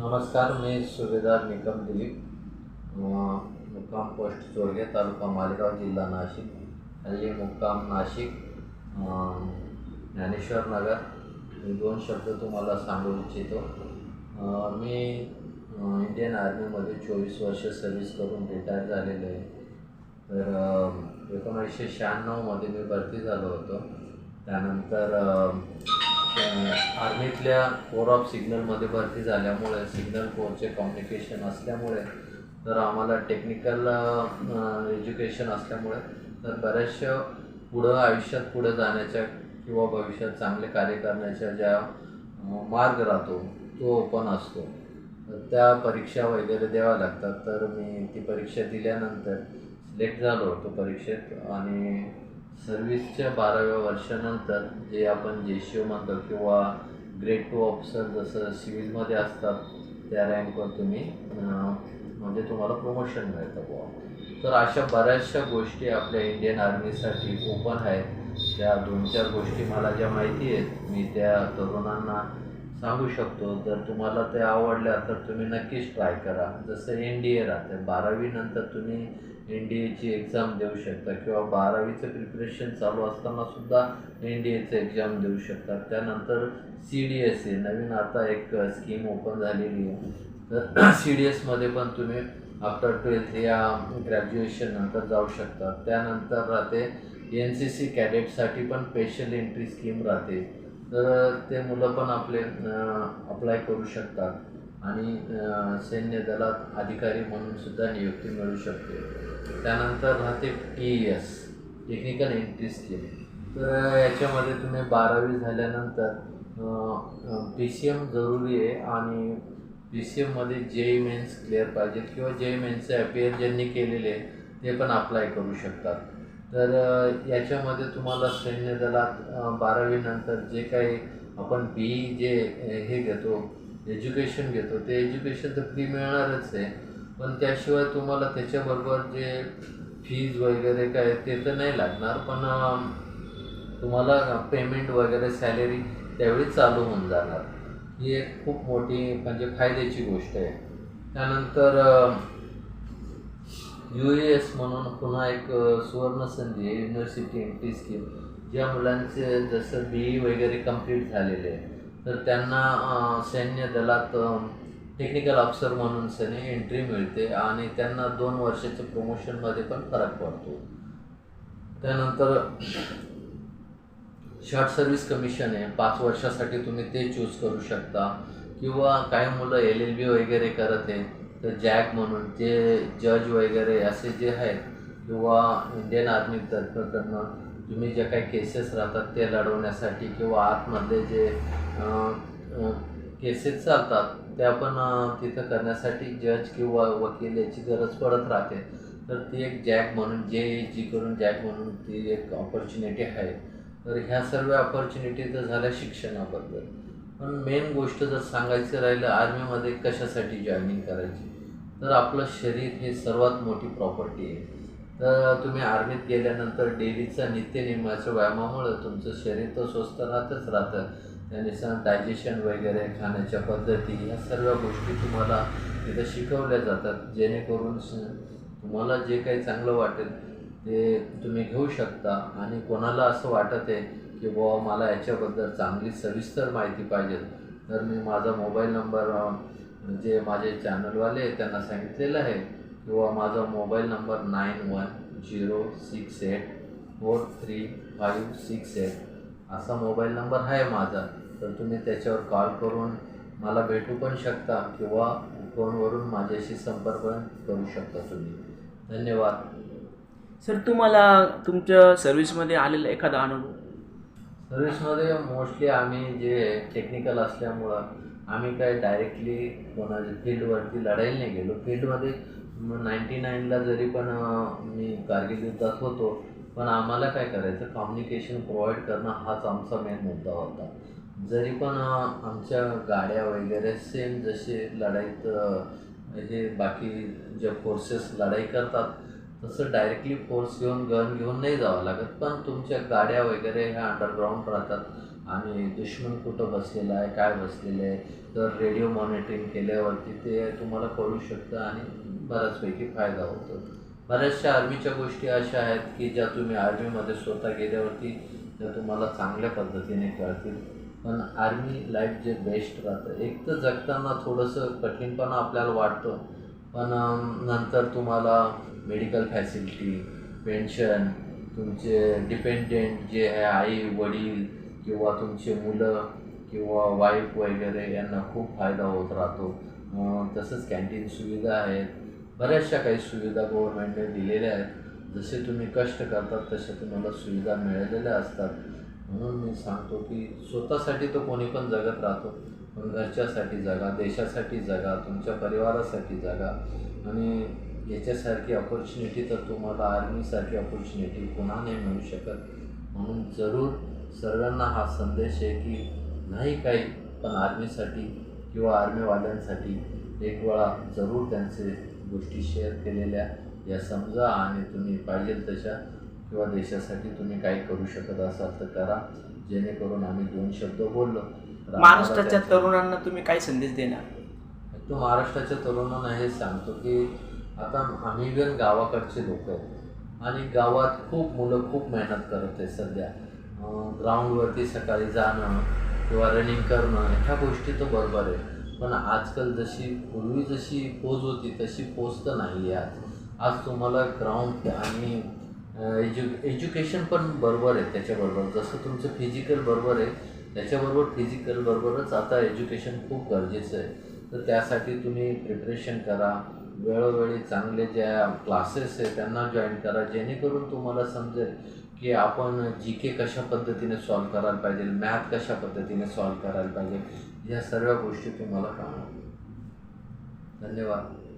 नमस्कार मी सुभेदार निकम दिलीप. मुक्काम पोस्ट चोरगे तालुका मालेगाव जिल्हा नाशिक. हल्ली मुक्काम नाशिक ज्ञानेश्वर नगर. मी दोन शब्द तुम्हाला सांगू इच्छितो. मी इंडियन आर्मीमध्ये चोवीस वर्ष सर्व्हिस करून रिटायर झालेलो आहे. तर एकोणीसशे शहाण्णवमध्ये मी भरती झालो होतो. त्यानंतर आर्मीतल्या कोर ऑफ सिग्नलमध्ये भरती झाल्यामुळे सिग्नल कोरचे कम्युनिकेशन असल्यामुळे तर आम्हाला टेक्निकल एज्युकेशन असल्यामुळे तर बऱ्याचशा पुढं आयुष्यात पुढं जाण्याच्या किंवा भविष्यात चांगले कार्य करण्याच्या ज्या मार्ग राहतो तो ओपन असतो. तर त्या परीक्षा वगैरे द्याव्या लागतात. तर मी ती परीक्षा दिल्यानंतर सिलेक्ट झालो होतो परीक्षेत आणि सर्व्हिसच्या बाराव्या वर्षानंतर जे आपण जे म्हणतो किंवा ग्रेड टू ऑफिसर जसं सिव्हिलमध्ये असतात त्या रँकवर तुम्ही म्हणजे तुम्हाला प्रमोशन मिळतं बुवा. तर अशा बऱ्याचशा गोष्टी आपल्या इंडियन आर्मीसाठी ओपन आहेत. त्या दोन चार गोष्टी मला ज्या माहिती आहेत मी त्या तरुणांना सांगू शकतो जर तुम्हाला ते आवडल्या तर तुम्ही नक्कीच ट्राय करा. जसं एन डी ए राहते बारावीनंतर तुम्ही एन डी एची एक्झाम देऊ शकता किंवा बारावीचं प्रिपरेशन चालू असताना सुद्धा एन डी एचं एक्झाम देऊ शकता. त्यानंतर सी डी एस ए नवीन आता एक स्कीम ओपन झालेली आहे. तर सी डी एसमध्ये पण तुम्ही आफ्टर ट्वेल्थ या ग्रॅज्युएशन नंतर जाऊ शकता. त्यानंतर राहते एन सी सी कॅडेटसाठी पण स्पेशल एंट्री स्कीम राहते. तर ते मुलं पण आपले अप्लाय करू शकतात. आणि सैन्य दलात अधिकारी म्हणून सुद्धा नियुक्ती मिळू शकते. त्यानंतर राहते T S technical entry scheme तर याच्यामध्ये तुम्ही बारावी झाल्यानंतर पी सी एम जरुरी आहे आणि पी सी एममध्ये जे ई मेन्स क्लिअर पाहिजेत किंवा जे ई मेन्सचे अपियर ज्यांनी केलेले आहे ते पण अप्लाय करू शकतात. तर याच्यामध्ये तुम्हाला सैन्य दलात बारावीनंतर जे काही आपण बी जे हे घेतो एज्युकेशन घेतो ते एज्युकेशन तर फ्री मिळणारच आहे. पण त्याशिवाय तुम्हाला त्याच्याबरोबर जे फीज वगैरे काय ते तर नाही लागणार पण तुम्हाला पेमेंट वगैरे सॅलरी त्यावेळी चालू होऊन जाणार. ही एक खूप मोठी म्हणजे फायद्याची गोष्ट आहे. त्यानंतर यू ए एस म्हणून पुन्हा एक सुवर्णसंधी सुवर्ण संधी आहे युनिव्हर्सिटी एंट्री स्कीम ज्या मुलांचे जसं बी ई वगैरे कंप्लीट झालेले आहे तर त्यांना सैन्य दलात टेक्निकल अफसर म्हणून सनी एंट्री मिळते आणि त्यांना दोन वर्षाच्या प्रमोशनमध्ये पण फरक पडतो. त्यानंतर शॉर्ट सर्व्हिस कमिशन आहे. पाच वर्षासाठी तुम्ही ते चूज करू शकता. किंवा काही मुलं एल एल बी वगैरे करत आहे जॅक म्हणून ते जज वगैरे असे जे आहेत किंवा इंडियन आर्मी तर्फेकडनं तुम्ही जे काही केसेस राहतात ते लढवण्यासाठी किंवा आतमधले जे केसेस चालतात त्या पण तिथं करण्यासाठी जज किंवा वकील याची गरज पडत राहते. तर ती एक जॅक म्हणून जे जी करून जॅक म्हणून ती एक ऑपॉर्च्युनिटी आहे. तर ह्या सर्व ऑपॉर्च्युनिटी तर झाल्या शिक्षणाबद्दल. पण मेन गोष्ट जर सांगायचं राहिलं आर्मीमध्ये कशासाठी जॉईनिंग करायची? तर आपलं शरीर हे सर्वात मोठी प्रॉपर्टी आहे. तर तुम्ही आर्मीत गेल्यानंतर डेलीचा नित्यनियमाच्या व्यायामामुळं तुमचं शरीर तर स्वस्थ राहतच राहतं. त्यानुसार डायजेशन वगैरे खाण्याच्या पद्धती या सर्व गोष्टी तुम्हाला तिथं शिकवल्या जातात. जेणेकरून तुम्हाला जे काही चांगलं वाटेल ते तुम्ही घेऊ शकता. आणि कोणाला असं वाटत आहे की बुवा मला याच्याबद्दल चांगली सविस्तर माहिती पाहिजे. तर मी माझा मोबाईल नंबर जे माझे चॅनलवाले त्यांना सांगितलेलं आहे किंवा माझा mobile number nine one zero six eight four three five six eight असा मोबाईल नंबर आहे माझा. तर तुम्ही त्याच्यावर कॉल करून मला भेटू पण शकता किंवा फोनवरून माझ्याशी संपर्क करू शकता तुम्ही. धन्यवाद. सर तुम्हाला तुमच्या सर्व्हिसमध्ये आलेला एखादा अनुभव? सर्विसमध्ये मोस्टली आम्ही जे टेक्निकल असल्यामुळं आम्ही काय डायरेक्टली कोणाच्या फील्डवरती लढायला नाही गेलो. फील्डमध्ये नाईन्टी नाईनला जरी पण मी कारगिल युद्धात होतो पण आम्हाला काय करायचं कम्युनिकेशन प्रोव्हाइड करणं हाच आमचा मेन मुद्दा होता. जरी पण आमच्या गाड्या वगैरे सेम जसे लढाईत हे बाकी जे फोर्सेस लढाई करतात तसं डायरेक्टली फोर्स घेऊन गन घेऊन नाही जावं लागत. पण तुमच्या गाड्या वगैरे ह्या अंडरग्राऊंड राहतात आणि दुश्मन कुठं बसलेला आहे काय बसलेलं आहे तर रेडिओ मॉनिटरिंग केल्यावरती ते तुम्हाला कळू शकतं आणि बऱ्याचपैकी फायदा होतो. बऱ्याचशा आर्मीच्या गोष्टी अशा आहेत की ज्या तुम्ही आर्मीमध्ये स्वतः गेल्यावरती त्या तुम्हाला चांगल्या पद्धतीने कळतील. पण आर्मी लाईफ जे बेस्ट राहतं एक तर जगताना थोडंसं कठीणपणा आपल्याला वाटतं. पण नंतर तुम्हाला मेडिकल फॅसिलिटी पेन्शन तुमचे डिपेंडेंट जे आहे आई वडील किंवा तुमचे मुलं किंवा वाईफ वगैरे यांना खूप फायदा होत राहतो. तसंच कॅन्टीन सुविधा आहेत. बऱ्याचशा काही सुविधा गव्हर्नमेंटने दिलेल्या आहेत. जसे तुम्ही कष्ट करतात तसे तुम्हाला सुविधा मिळालेल्या असतात. म्हणून मी सांगतो की स्वतःसाठी तो कोणी पण जगत राहतो. पण घरच्यासाठी जगा देशासाठी जगा तुमच्या परिवारासाठी जगा आणि याच्यासारखी ऑपॉर्च्युनिटी तर तुम्हाला आर्मीसारखी ऑपॉर्च्युनिटी पुन्हा नाही मिळू शकत. म्हणून जरूर सर्वांना हा संदेश आहे की नाही काही पण आर्मीसाठी किंवा आर्मीवाल्यांसाठी एक वेळा जरूर त्यांचे गोष्टी शेअर केलेल्या या समजा आणि तुम्ही पाहिजे तशा किंवा देशासाठी तुम्ही काही करू शकत असाल तर करा. जेणेकरून आम्ही दोन शब्द बोललो. महाराष्ट्राच्या तरुणांना तुम्ही काय संदेश देणार? तो महाराष्ट्राच्या तरुणांना हे सांगतो की आता आम्ही पण गावाकडचे लोक आहेत आणि गावात खूप मुलं खूप मेहनत करत आहे सध्या. ग्राउंडवरती सकाळी जाणं किंवा रनिंग करणं ह्या गोष्टी तर बरोबर आहे पण आजकाल जशी पूर्वी जशी पोज होती तशी पोज तर नाही आहे आज. आज तुम्हाला ग्राउंड आणि एज्यु एज्युकेशन पण बरोबर आहे त्याच्याबरोबर. जसं तुमचं फिजिकल बरोबर आहे त्याच्याबरोबर फिजिकल बरोबरच आता एज्युकेशन खूप गरजेचं आहे. तर त्यासाठी तुम्ही प्रिपरेशन करा. वेळोवेळी चांगले ज्या क्लासेस आहे त्यांना जॉईन करा. जेणेकरून तुम्हाला समजेल की आपण जी के कशा पद्धतीने सॉल्व करायला पाहिजे मॅथ कशा पद्धतीने सॉल्व करायला पाहिजे या सर्व गोष्टी तुम्हाला कळणार. धन्यवाद.